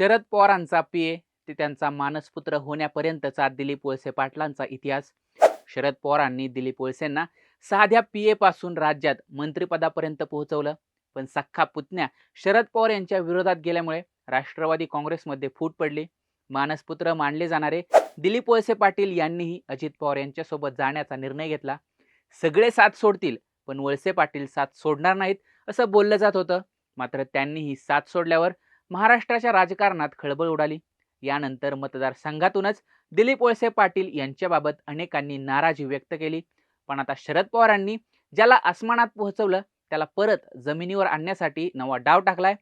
शरद पवारांचा पीए ते त्यांचा मानसपुत्र होण्यापर्यंतचा दिलीप वळसे पाटलांचा इतिहास. शरद पवारांनी दिलीप वळसेंना साध्या पीए पासून राज्यात मंत्रिपदापर्यंत पोहोचवलं. पण सख्खा पुतण्या शरद पवार यांच्या विरोधात गेल्यामुळे राष्ट्रवादी काँग्रेसमध्ये फूट पडली. मानसपुत्र मानले जाणारे दिलीप वळसे पाटील यांनीही अजित पवार यांच्यासोबत जाण्याचा निर्णय घेतला. सगळे साथ सोडतील पण वळसे पाटील साथ सोडणार नाहीत असं बोललं जात होतं. मात्र त्यांनीही साथ सोडल्यावर महाराष्ट्राच्या राजकारणात खळबळ उडाली. यानंतर मतदारसंघातूनच दिलीप वळसे पाटील यांच्याबाबत अनेकांनी नाराजी व्यक्त केली. पण आता शरद पवारांनी ज्याला आसमानात पोहोचवलं त्याला परत जमिनीवर आणण्यासाठी नवा डाव टाकलाय.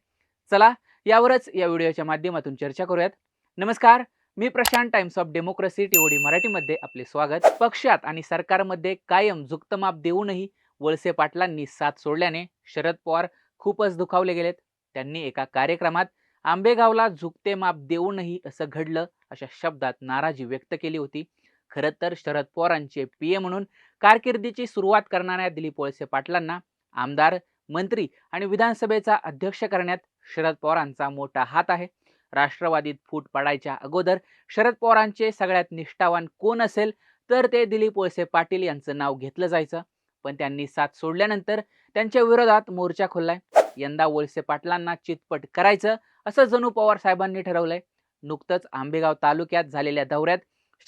चला यावरच या व्हिडिओच्या माध्यमातून चर्चा करूयात. नमस्कार मी Prashant Times of Democracy TOD मराठीमध्ये आपले स्वागत. पक्षात आणि सरकारमध्ये कायम जुक्तमाप देऊनही वळसे पाटलांनी साथ सोडल्याने शरद पवार खूपच दुखावले गेलेत. त्यांनी एका कार्यक्रमात आंबेगावला झुकते माप देऊनही असं घडलं अशा शब्दात नाराजी व्यक्त केली होती. खरं तर शरद पवारांचे पी ए म्हणून कारकिर्दीची सुरुवात करणाऱ्या दिलीप वळसे पाटलांना आमदार मंत्री आणि विधानसभेचा अध्यक्ष करण्यात शरद पवारांचा मोठा हात आहे. राष्ट्रवादीत फूट पडायच्या अगोदर शरद पवारांचे सगळ्यात निष्ठावान कोण असेल तर ते दिलीप वळसे पाटील यांचं नाव घेतलं जायचं. पण त्यांनी साथ सोडल्यानंतर त्यांच्या विरोधात मोर्चा खोललाय. यंदा वळसे पाटलांना चितपट करायचं असं जणू पवार साहेबांनी ठरवलंय. नुकतंच आंबेगाव तालुक्यात झालेल्या दौऱ्यात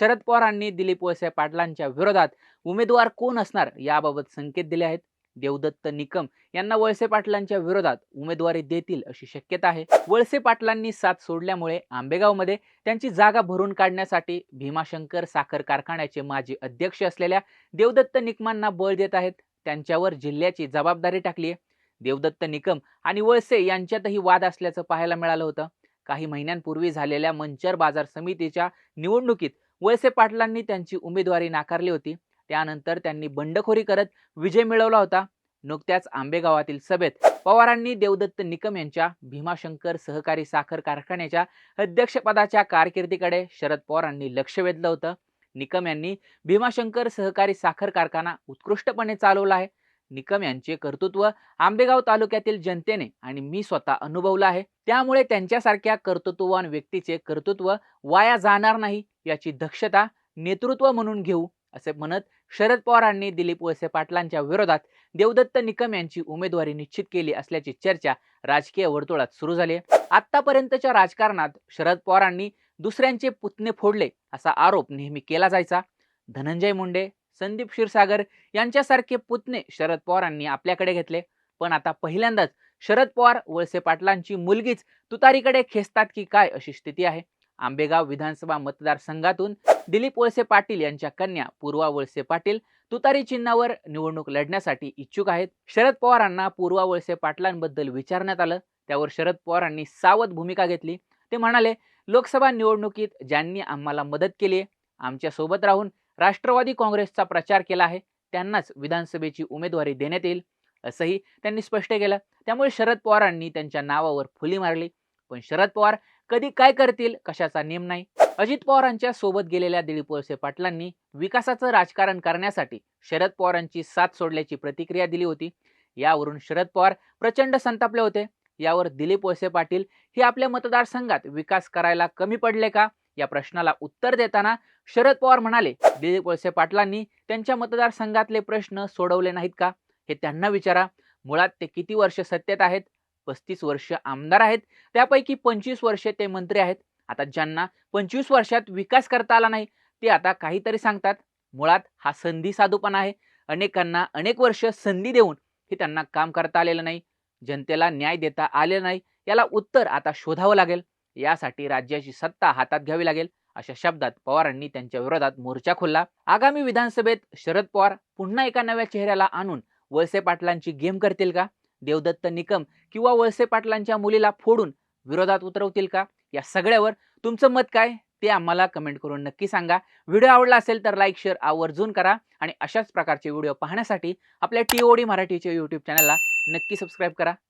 शरद पवारांनी दिलीप वळसे पाटलांच्या विरोधात उमेदवार कोण असणार याबाबत संकेत दिले आहेत. देवदत्त निकम यांना वळसे पाटलांच्या विरोधात उमेदवारी देतील अशी शक्यता आहे. वळसे पाटलांनी साथ सोडल्यामुळे आंबेगावमध्ये त्यांची जागा भरून काढण्यासाठी भीमाशंकर साखर कारखान्याचे माजी अध्यक्ष असलेल्या देवदत्त निकमांना बळ देत आहेत. त्यांच्यावर जिल्ह्याची जबाबदारी टाकली आहे देवदत्त निकम आणि वळसे यांच्यातही वाद असल्याचं पाहायला मिळालं होतं. काही महिन्यांपूर्वी झालेल्या मंचर बाजार समितीच्या निवडणुकीत वळसे पाटलांनी त्यांची उमेदवारी नाकारली होती. त्यानंतर त्यांनी बंडखोरी करत विजय मिळवला होता. नुकत्याच आंबेगावातील सभेत पवारांनी देवदत्त निकम यांच्या भीमाशंकर सहकारी साखर कारखान्याच्या अध्यक्षपदाच्या कारकिर्दीकडे शरद पवारांनी लक्ष वेधलं होतं. निकम यांनी भीमाशंकर सहकारी साखर कारखाना उत्कृष्टपणे चालवला आहे. निकम यांचे कर्तृत्व आंबेगाव तालुक्यातील जनतेने आणि मी स्वतः अनुभवलं आहे. त्यामुळे त्यांच्यासारख्या कर्तृत्ववान व्यक्तीचे कर्तृत्व वाया जाणार नाही याची दक्षता नेतृत्व म्हणून घेऊ असे म्हणत शरद पवारांनी दिलीप वळसे पाटलांच्या विरोधात देवदत्त निकम यांची उमेदवारी निश्चित केली असल्याची चर्चा राजकीय वर्तुळात सुरू झाली आतापर्यंतच्या राजकारणात शरद पवारांनी दुसऱ्यांचे पुतणे फोडले असा आरोप नेहमी केला जायचा. धनंजय मुंडे संदीप क्षीरसागर यांच्यासारखे पुतणे शरद पवारांनी आपल्याकडे घेतले. पण आता पहिल्यांदाच शरद पवार वळसे पाटलांची मुलगीच तुतारीकडे खेचतात की काय अशी स्थिती आहे. आंबेगाव विधानसभा मतदारसंघातून दिलीप वळसे पाटील यांच्या कन्या पूर्वा वळसे पाटील तुतारी चिन्हावर निवडणूक लढण्यासाठी इच्छुक आहेत. शरद पवारांना पूर्वा वळसे पाटलांबद्दल विचारण्यात आलं. त्यावर शरद पवारांनी सावध भूमिका घेतली. ते म्हणाले लोकसभा निवडणुकीत ज्यांनी आम्हाला मदत केली आहे आमच्यासोबत राहून राष्ट्रवादी काँग्रेसचा प्रचार केला आहे. त्यांनाच विधानसभेची उमेदवारी देण्यात येईल असंही त्यांनी स्पष्ट केलं. त्यामुळे शरद पवारांनी त्यांच्या नावावर फुली मारली. पण शरद पवार कधी काय करतील कशाचा नेम नाही. अजित पवारांच्या सोबत गेलेल्या दिलीप वळसे पाटलांनी विकासाचं राजकारण करण्यासाठी शरद पवारांची साथ सोडल्याची प्रतिक्रिया दिली होती. यावरून शरद पवार प्रचंड संतापले होते. यावर दिलीप वळसे पाटील हे आपल्या मतदारसंघात विकास करायला कमी पडले का? या प्रश्नाला उत्तर देताना शरद पवार म्हणाले दिलीप वळसे पाटलांनी त्यांच्या मतदारसंघातले प्रश्न सोडवले नाहीत का? हे त्यांना विचारा. मुळात ते किती वर्ष सत्तेत आहेत? पस्तीस वर्ष आमदार आहेत. त्यापैकी पंचवीस वर्षे ते मंत्री आहेत. आता ज्यांना पंचवीस वर्षात विकास करता आला नाही ते आता काहीतरी सांगतात. मुळात हा संधी साधूपणा आहे. अनेकांना अनेक वर्ष संधी देऊन हे त्यांना काम करता आलेलं नाही. जनतेला न्याय देता आले नाही. याला उत्तर आता शोधावं लागेल. यासाठी राज्याची सत्ता हातात घ्यावी लागेल. अशा शब्दात पवारांनी त्यांच्या विरोधात मोर्चा खोलला. आगामी विधानसभेत शरद पवार पुन्हा एका नव्या चेहऱ्याला आणून वळसे पाटलांची गेम करतील का? देवदत्त निकम किंवा वळसे पाटलांच्या मुलीला फोडून विरोधात उतरवतील का? या सगळ्यावर तुमचं मत काय? ते आम्हाला कमेंट करून नक्की सांगा. व्हिडिओ आवडला असेल तर लाईक शेअर आवर्जून करा आणि अशाच प्रकारचे व्हिडिओ पाहण्यासाठी आपल्या टी ओ डी मराठीच्या यूट्यूब चॅनलला नक्की सबस्क्राईब करा.